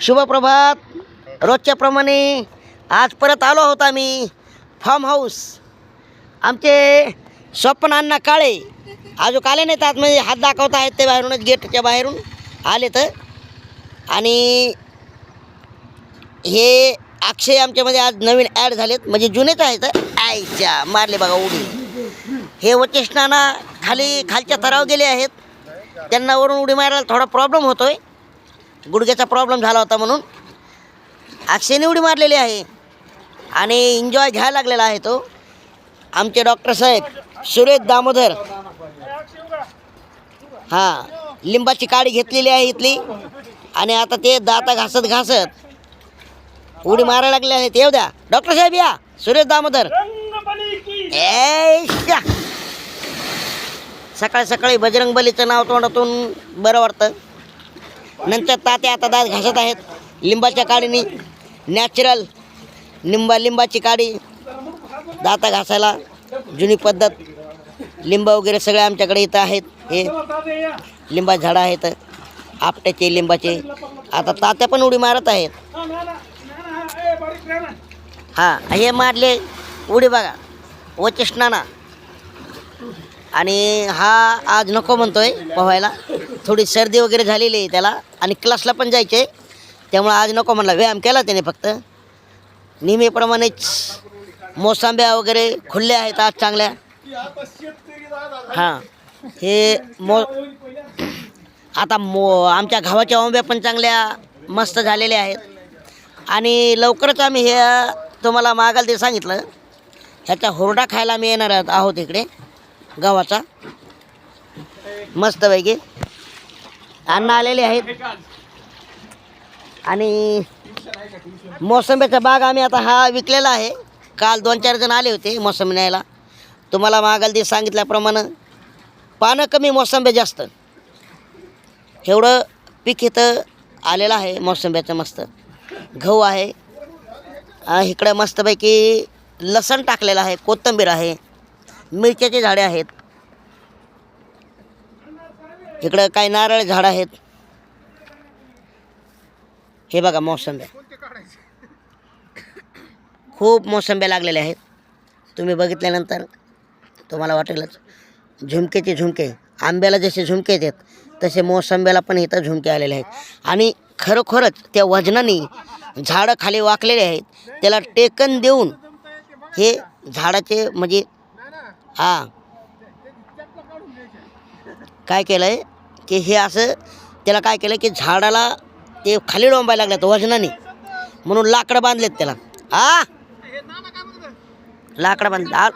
शुभप्रभात. रोजच्याप्रमाणे आज परत आलो आहोत आम्ही. फार्म हाऊस आमचे स्वप्न अण्णा काळे. आजूक आले नाहीत आतमध्ये म्हणजे हात दाखवत आहेत ते बाहेरूनच गेटच्या बाहेरून आले तर. आणि हे अक्षय आमच्यामध्ये आज नवीन ॲड झालेत. म्हणजे जुनेच आहेत आयच्या मारले बघा उडी. हे वचेष्णाना खाली खालच्या थराव गेले आहेत. त्यांना वरून उडी मारायला थोडा प्रॉब्लेम होतो आहे गुडघ्याचा प्रॉब्लेम झाला होता म्हणून. अक्षयने उडी मारलेली आहे. आणि एन्जॉय घ्यायला लागलेला आहे तो. आमचे डॉक्टर साहेब सुरेश दामोदर. हां लिंबाची काडी घेतलेली आहे इथली. आणि आता ते दाता घासत घासत उडी मारायला लागले आहेत येऊ द्या. डॉक्टर साहेब या सुरेश दामोदर. ए सकाळी सकाळी बजरंग बलीचं नाव तोंडातून बरं वाटतं. नंतर ताते आता दात घासत आहेत. लिंबाच्या काडीने. नॅचरल लिंबा लिंबाची काडी. दाता घासायला जुनी पद्धत. लिंब वगैरे सगळे आमच्याकडे इथं आहेत. हे लिंबा झाडं आहेत. आपट्याचे लिंबाचे. आता तात्या पण उडी मारत आहेत. हां हे मारले. उडी बघा. वचिष्णाना आणि हा आज नको म्हणतोय पोहायला. थोडी सर्दी वगैरे झालेली आहे त्याला. आणि क्लासला पण जायचे. त्यामुळं आज नको म्हणला. व्यायाम केला त्याने फक्त. नेहमीप्रमाणेच मोसांब्या वगैरे खुल्ल्या आहेत आज चांगल्या. हां. हे मो आता मो आमच्या घावाच्या ओंब्या पण चांगल्या मस्त झालेल्या आहेत. आणि लवकरच आम्ही हे तुम्हाला मागाल ते सांगितलं. ह्याचा हुरडा खायला आम्ही येणार आहोत- आहोत इकडे गव्हाचा मस्तपैकी अन्न आलेले आहेत. आणि मोसंबीचा बाग आम्ही आता हा विकलेला आहे. काल दोन चार जण आले होते मोसंबी न्यायला. तुम्हाला मागाल ते सांगितल्याप्रमाणे पानं कमी मोसंबी जास्त. एवढं पीक इथं आलेलं आहे मोसंब्याचं मस्त. गहू आहे. इकडं मस्तपैकी लसण टाकलेलं आहे कोथिंबीर आहे मिरच्याचे झाडे आहेत. इकडं काही नारळ झाडं आहेत. हे बघा मोसंब्या. खूप मोसंब्या लागलेल्या आहेत. तुम्ही बघितल्यानंतर तुम्हाला वाटेलच. झुमकेचे झुमके आंब्याला जसे झुमके देत तसे मोसंब्याला पण इथं झुमके आलेले आहेत. आणि खरोखरच त्या वजनाने झाडं खाली वाकलेले आहेत. त्याला टेकन देऊन हे झाडाचे म्हणजे हां. काय केलं आहे की हे असं त्याला काय केलं की झाडाला ते खाली डोंबायला लागल्यात वजनाने. म्हणून लाकडं बांधलेत त्याला. आ? लाकडं बांधले आ-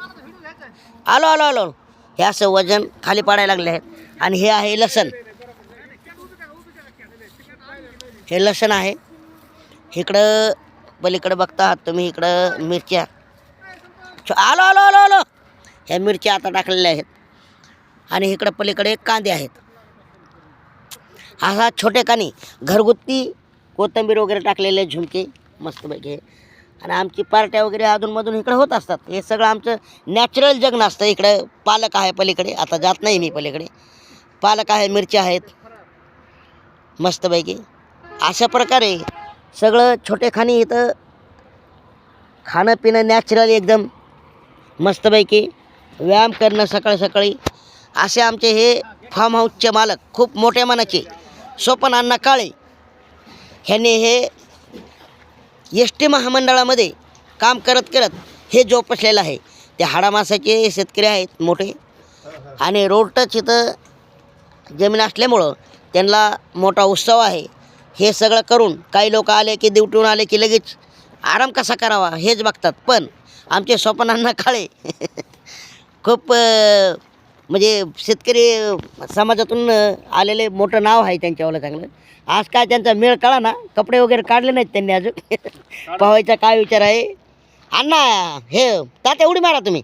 आलो आलो आलो. हे असं वजन खाली पाडायला लागले आहेत. आणि हे आहे लसण. हे लसण आहे. इकडं पलीकडं बघता आहात तुम्ही इकडं मिरच्या. आलो आलो आलो आलो. ह्या मिरच्या आता टाकलेल्या आहेत. आणि इकडं पलीकडे कांदे आहेत. असा छोटेखानी घरगुती कोथिंबीर वगैरे टाकलेले झुमके मस्तपैकी हे आणि आमची पार्ट्या वगैरे अधूनमधून इकडे होत असतात. हे सगळं आमचं नॅचरल जग नसतं. इकडं पालक आहे पलीकडे. आता जात नाही मी पलीकडे. पालक आहे मिरच्या आहेत. मस्तपैकी अशा प्रकारे सगळं छोटेखानी इथं खाणं पिणं नॅचरल एकदम मस्तपैकी व्यायाम करणं सकाळी सकाळी असे आमचे हे फार्म हाऊसचे मालक खूप मोठ्या मनाचे. स्वपनांना अण्णा काळे ह्यांनी हे एस टी महामंडळामध्ये काम करत करत हे जोपासलेलं आहे. ते हाडामासाचे शेतकरी आहेत मोठे. आणि रोड टच इथं जमीन असल्यामुळं त्यांना मोठा उत्सव आहे. हे सगळं करून काही लोक आले की दिवटून आले की लगेच आराम कसा करावा हेच बघतात. पण आमचे स्वप्नांना काळे खूप म्हणजे शेतकरी समाजातून आलेले मोठं नाव आहे त्यांच्यावालं चांगलं. आज काय त्यांचा मेळ कळा ना कपडे वगैरे काढले नाहीत त्यांनी अजून. पाहायचा काय विचार आहे? अण्णा हे तात्या उडी मारा तुम्ही.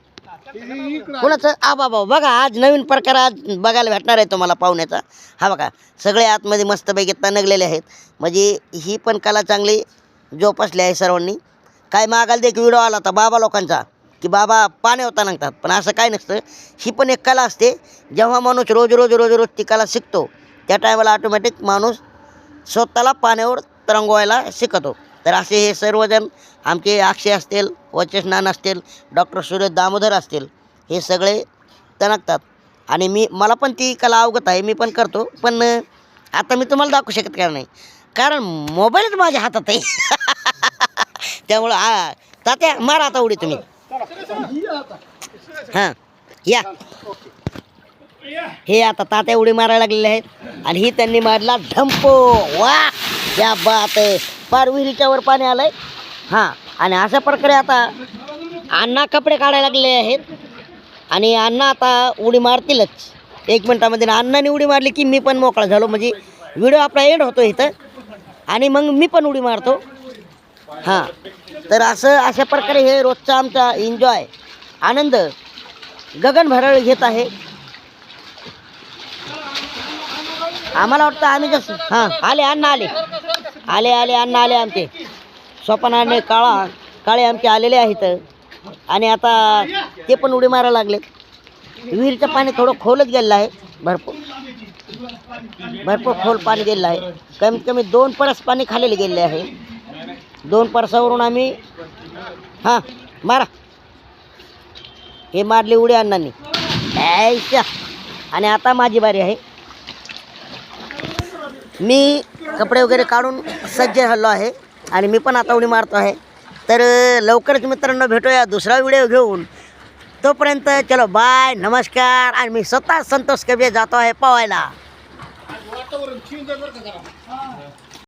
कोणाचं? आ बाबा बघा आज नवीन प्रकार आज बघायला भेटणार आहे तुम्हाला पाहुण्याचा. हा बघा सगळे आतमध्ये मस्तपैकी तनगलेले आहेत. म्हणजे ही पण कला चांगली जोपासली आहे सर्वांनी. काय मागायला दे की व्हिडिओ आला होता बाबा लोकांचा. की बाबा पाण्यावर होता पण असं काय नसतं. ही पण एक कला असते. जेव्हा माणूस रोज रोज रोज रोज ती कला शिकतो त्या टायमाला ऑटोमॅटिक माणूस स्वतःला पाण्यावर तरंगवायला शिकतो. तर असे हे सर्वजण आमचे अक्षय असतील वचस्नान असतील डॉक्टर सूर्य दामोदर असतील हे सगळे तणकतात. आणि मी मला पण ती कला अवगत आहे. मी पण करतो. पण आता मी तुम्हाला दाखवू शकत का नाही. कारण मोबाईलच माझ्या हातात आहे. त्यामुळं हा तात्या मारा आता उडी तुम्ही. हां या. हे आता तात्या उडी मारायला लागलेले आहेत. आणि ही त्यांनी मारला ढंपो वा या बात आहे पार विहिरीच्यावर पाणी आलंय. हां आणि अशा प्रकारे आता अण्णा कपडे काढायला लागलेले आहेत. आणि अण्णा आता उडी मारतीलच. एक मिनटामध्ये अण्णाने उडी मारली की मी पण मोकळा झालो. म्हणजे व्हिडिओ आपला एंड होतो इथं. आणि मग मी पण उडी मारतो. हां. तर असं अशा प्रकारे हे रोजचा आमचा एन्जॉय आनंद गगन भरळ घेत आहे. आम्हाला वाटतं आम्ही जसं हां आले अन्न आले. आले आले अन्न आले आमचे. स्वप्नाने काळा काळे आमचे आलेले आहेत. आणि आता ते पण उडी मारायला लागले. विहिरीचं पाणी थोडं खोलच गेलेलं आहे भरपूर. भरपूर खोल पाणी गेलेलं आहे. कमीत कमी दोन परस पाणी खालेले गेलेले आहे. दोन परसावरून आम्ही हां मारा. हे मारले उडी अण्णांनी. ऐशा आणि आता माझी बारी आहे. मी कपडे वगैरे काढून सज्ज झालो आहे आणि मी पण आता उडी मारतो आहे. तर लवकरच मित्रांनो भेटूया दुसरा व्हिडिओ घेऊन. तोपर्यंत चलो बाय नमस्कार आणि मी स्वतः संतोष कबे जातो आहे पवायला